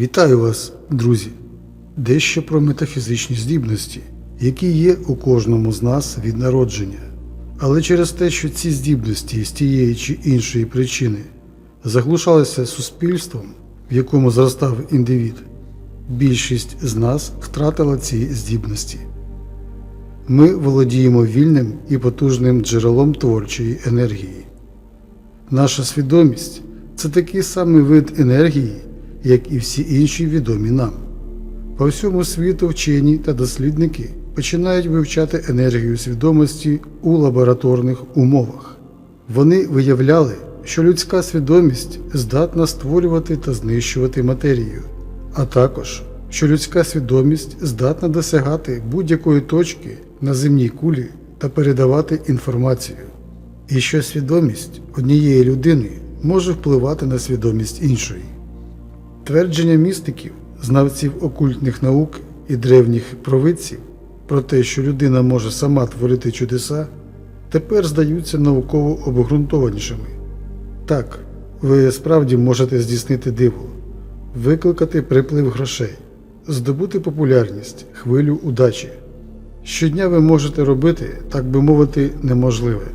Вітаю вас, друзі! Дещо про метафізичні здібності, які є у кожному з нас від народження. Але через те, що ці здібності з тієї чи іншої причини заглушалися суспільством, в якому зростав індивід, більшість з нас втратила ці здібності. Ми володіємо вільним і потужним джерелом творчої енергії. Наша свідомість це такий самий вид енергії, як і всі інші відомі нам. По всьому світу вчені та дослідники починають вивчати енергію свідомості у лабораторних умовах. Вони виявляли, що людська свідомість здатна створювати та знищувати матерію, а також, що людська свідомість здатна досягати будь-якої точки на земній кулі та передавати інформацію, і що свідомість однієї людини може впливати на свідомість іншої. Твердження містиків, знавців окультних наук і древніх провидців про те, що людина може сама творити чудеса, тепер здаються науково обґрунтованішими. Так, ви справді можете здійснити диво, викликати приплив грошей, здобути популярність, хвилю удачі. Щодня ви можете робити, так би мовити, неможливе.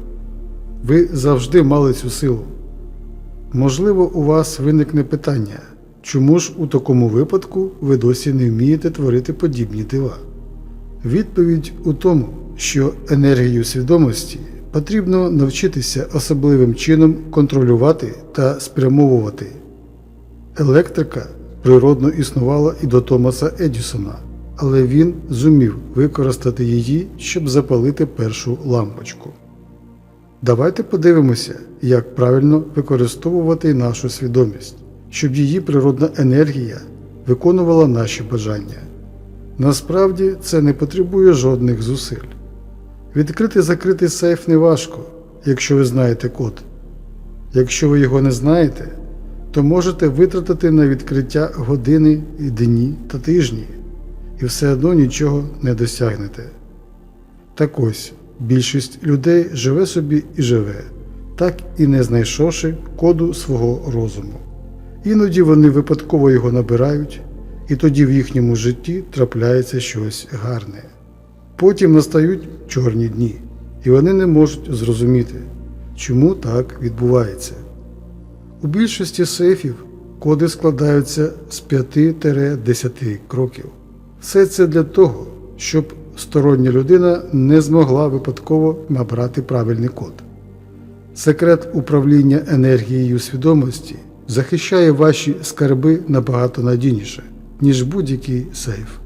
Ви завжди мали цю силу. Можливо, у вас виникне питання, чому ж у такому випадку ви досі не вмієте творити подібні дива? Відповідь у тому, що енергію свідомості потрібно навчитися особливим чином контролювати та спрямовувати. Електрика природно існувала і до Томаса Едісона, але він зумів використати її, щоб запалити першу лампочку. Давайте подивимося, як правильно використовувати нашу свідомість, щоб її природна енергія виконувала наші бажання. Насправді це не потребує жодних зусиль. Відкрити закритий сейф не важко, якщо ви знаєте код. Якщо ви його не знаєте, то можете витратити на відкриття години і дні та тижні, і все одно нічого не досягнете. Так ось, більшість людей живе собі і живе, так і не знайшовши коду свого розуму. Іноді вони випадково його набирають, і тоді в їхньому житті трапляється щось гарне. Потім настають чорні дні, і вони не можуть зрозуміти, чому так відбувається. У більшості сейфів коди складаються з 5-10 кроків. Все це для того, щоб стороння людина не змогла випадково набрати правильний код. Секрет управління енергією свідомості захищає ваші скарби набагато надійніше, ніж будь-який сейф.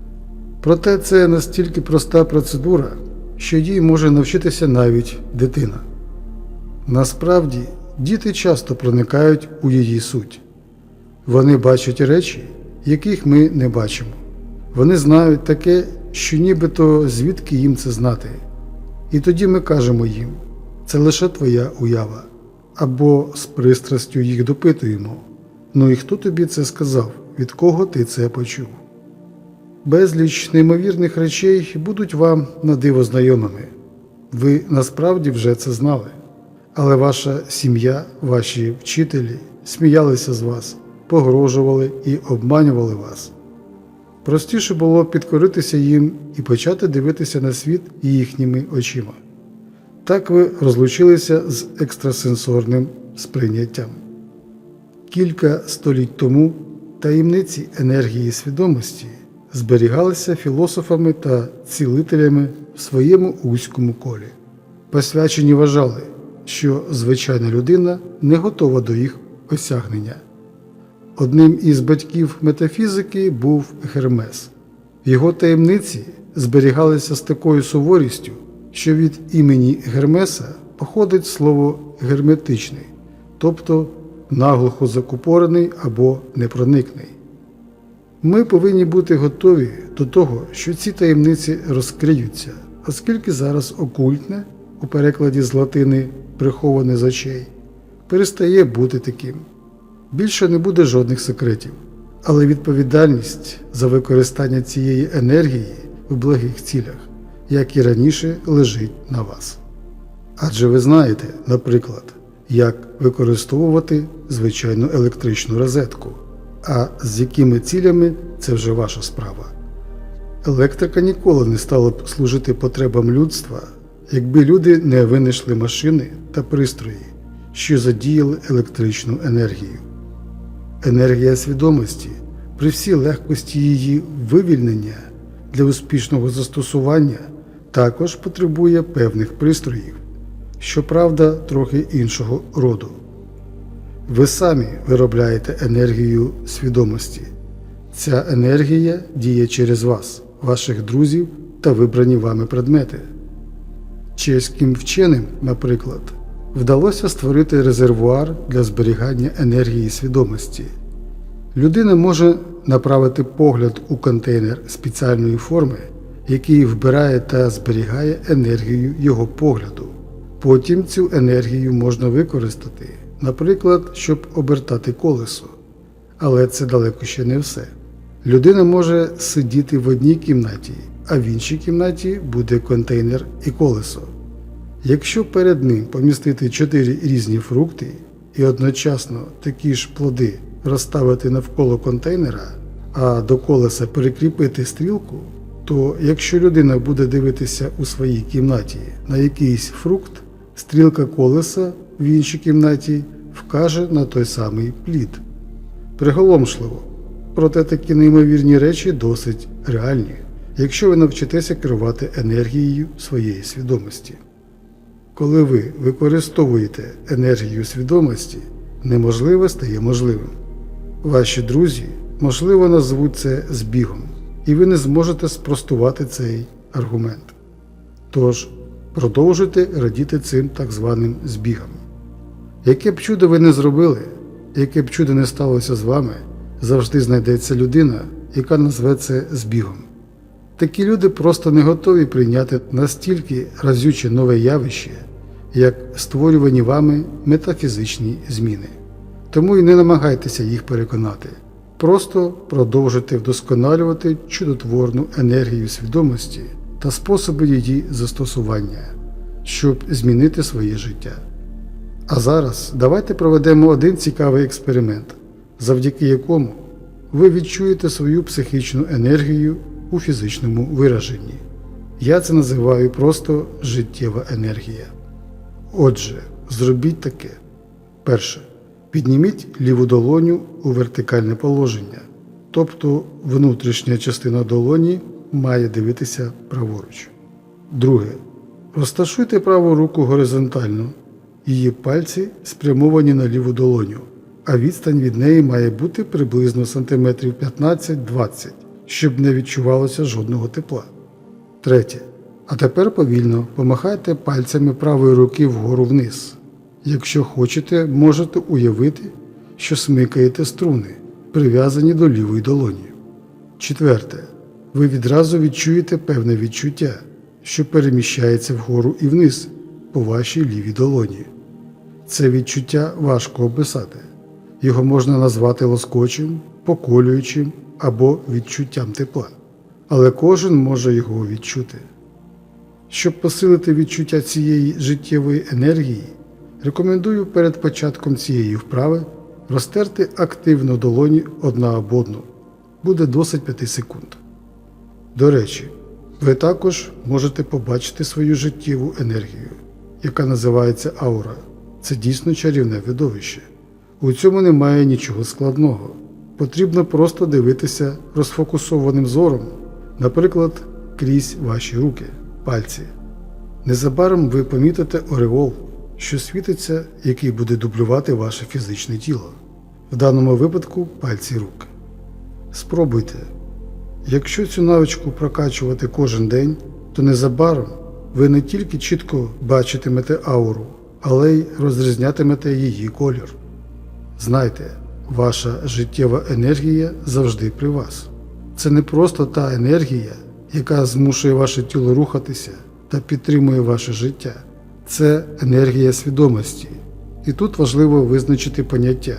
Проте це настільки проста процедура, що їй може навчитися навіть дитина. Насправді, діти часто проникають у її суть. Вони бачать речі, яких ми не бачимо. Вони знають таке, що нібито звідки їм це знати. І тоді ми кажемо їм, це лише твоя уява, або з пристрастю їх допитуємо. Ну і хто тобі це сказав, від кого ти це почув? Безліч неймовірних речей будуть вам на диво знайомими. Ви насправді вже це знали, але ваша сім'я, ваші вчителі сміялися з вас, погрожували і обманювали вас. Простіше було підкоритися їм і почати дивитися на світ їхніми очима. Так ви розлучилися з екстрасенсорним сприйняттям. Кілька століть тому таємниці енергії свідомості зберігалися філософами та цілителями в своєму вузькому колі. Посвячені вважали, що звичайна людина не готова до їх осягнення. Одним із батьків метафізики був Гермес. Його таємниці зберігалися з такою суворістю, що від імені Гермеса походить слово герметичний, тобто наглухо закупорений або непроникний. Ми повинні бути готові до того, що ці таємниці розкриються, оскільки зараз окультне, у перекладі з латини приховане з очей, перестає бути таким. Більше не буде жодних секретів, але відповідальність за використання цієї енергії в благих цілях, як і раніше, лежить на вас. Адже ви знаєте, наприклад, як використовувати звичайну електричну розетку, А з якими цілями це вже ваша справа. Електрика ніколи не стала б служити потребам людства, якби люди не винайшли машини та пристрої, що задіяли електричну енергію. Енергія свідомості при всій легкості її вивільнення для успішного застосування також потребує певних пристроїв, щоправда, трохи іншого роду. Ви самі виробляєте енергію свідомості. Ця енергія діє через вас, ваших друзів та вибрані вами предмети. Чеським вченим, наприклад, вдалося створити резервуар для зберігання енергії свідомості. Людина може направити погляд у контейнер спеціальної форми, який вбирає та зберігає енергію його погляду. Потім цю енергію можна використати, наприклад, щоб обертати колесо. Але це далеко ще не все. Людина може сидіти в одній кімнаті, а в іншій кімнаті буде контейнер і колесо. Якщо перед ним помістити чотири різні фрукти і одночасно такі ж плоди розставити навколо контейнера, а до колеса перекріпити стрілку, то якщо людина буде дивитися у своїй кімнаті на якийсь фрукт, стрілка колеса в іншій кімнаті вкаже на той самий плід. Приголомшливо. Проте такі неймовірні речі досить реальні, якщо ви навчитеся керувати енергією своєї свідомості. Коли ви використовуєте енергію свідомості, неможливе стає можливим. Ваші друзі, можливо, назвуть це збігом, і ви не зможете спростувати цей аргумент. Тож, продовжуйте радіти цим так званим збігам. Яке б чудо ви не зробили, яке б чудо не сталося з вами, завжди знайдеться людина, яка назве це збігом. Такі люди просто не готові прийняти настільки разюче нове явище, як створювані вами метафізичні зміни. Тому і не намагайтеся їх переконати. Просто продовжуйте вдосконалювати чудотворну енергію свідомості та способи її застосування, щоб змінити своє життя. А зараз давайте проведемо один цікавий експеримент, завдяки якому ви відчуєте свою психічну енергію у фізичному вираженні. Я це називаю просто життєва енергія. Отже, зробіть таке. Перше. Підніміть ліву долоню у вертикальне положення, тобто внутрішня частина долоні має дивитися праворуч. Друге. Розташуйте праву руку горизонтально, її пальці спрямовані на ліву долоню, а відстань від неї має бути приблизно сантиметрів 15-20, щоб не відчувалося жодного тепла. Третє. А тепер повільно помахайте пальцями правої руки вгору вниз. Якщо хочете, можете уявити, що смикаєте струни, прив'язані до лівої долоні. Четверте. Ви відразу відчуєте певне відчуття, що переміщається вгору і вниз по вашій лівій долоні. Це відчуття важко описати. Його можна назвати лоскочим, поколюючим або відчуттям тепла. Але кожен може його відчути. Щоб посилити відчуття цієї життєвої енергії, рекомендую перед початком цієї вправи розтерти активно долоні одна об одну. Буде досить 5 секунд. До речі, ви також можете побачити свою життєву енергію, яка називається аура. Це дійсно чарівне видовище. У цьому немає нічого складного. Потрібно просто дивитися розфокусованим зором, наприклад, крізь ваші руки, пальці. Незабаром ви помітите ореол, що світиться, який буде дублювати ваше фізичне тіло, в даному випадку пальці рук. Спробуйте. Якщо цю навичку прокачувати кожен день, то незабаром ви не тільки чітко бачитимете ауру, але й розрізнятимете її колір. Знайте, ваша життєва енергія завжди при вас. Це не просто та енергія, яка змушує ваше тіло рухатися та підтримує ваше життя. Це енергія свідомості. І тут важливо визначити поняття,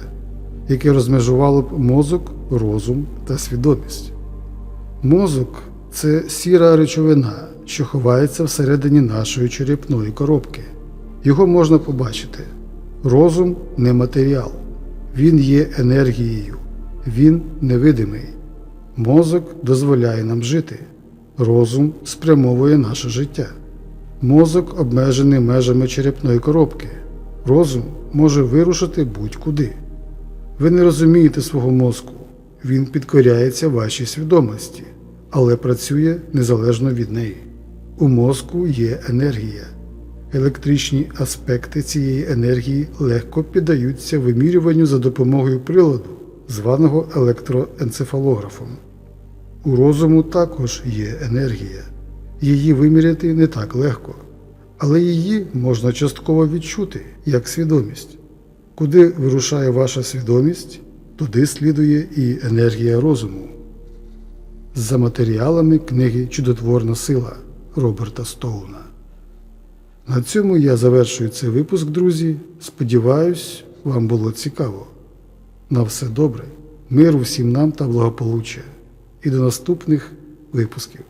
яке розмежувало б мозок, розум та свідомість. Мозок це сіра речовина, що ховається всередині нашої черепної коробки. Його можна побачити. Розум не матеріал, він є енергією. Він невидимий. Мозок дозволяє нам жити. Розум спрямовує наше життя. Мозок обмежений межами черепної коробки. Розум може вирушити будь-куди. Ви не розумієте свого мозку. Він підкоряється вашій свідомості, але працює незалежно від неї. У мозку є енергія. Електричні аспекти цієї енергії легко піддаються вимірюванню за допомогою приладу, званого електроенцефалографом. У розуму також є енергія. Її виміряти не так легко, але її можна частково відчути як свідомість. Куди вирушає ваша свідомість, туди слідує і енергія розуму. За матеріалами книги Чудотворна сила Роберта Стоуна. На цьому я завершую цей випуск, друзі. Сподіваюсь, вам було цікаво. На все добре, миру всім нам та благополуччя. І до наступних випусків.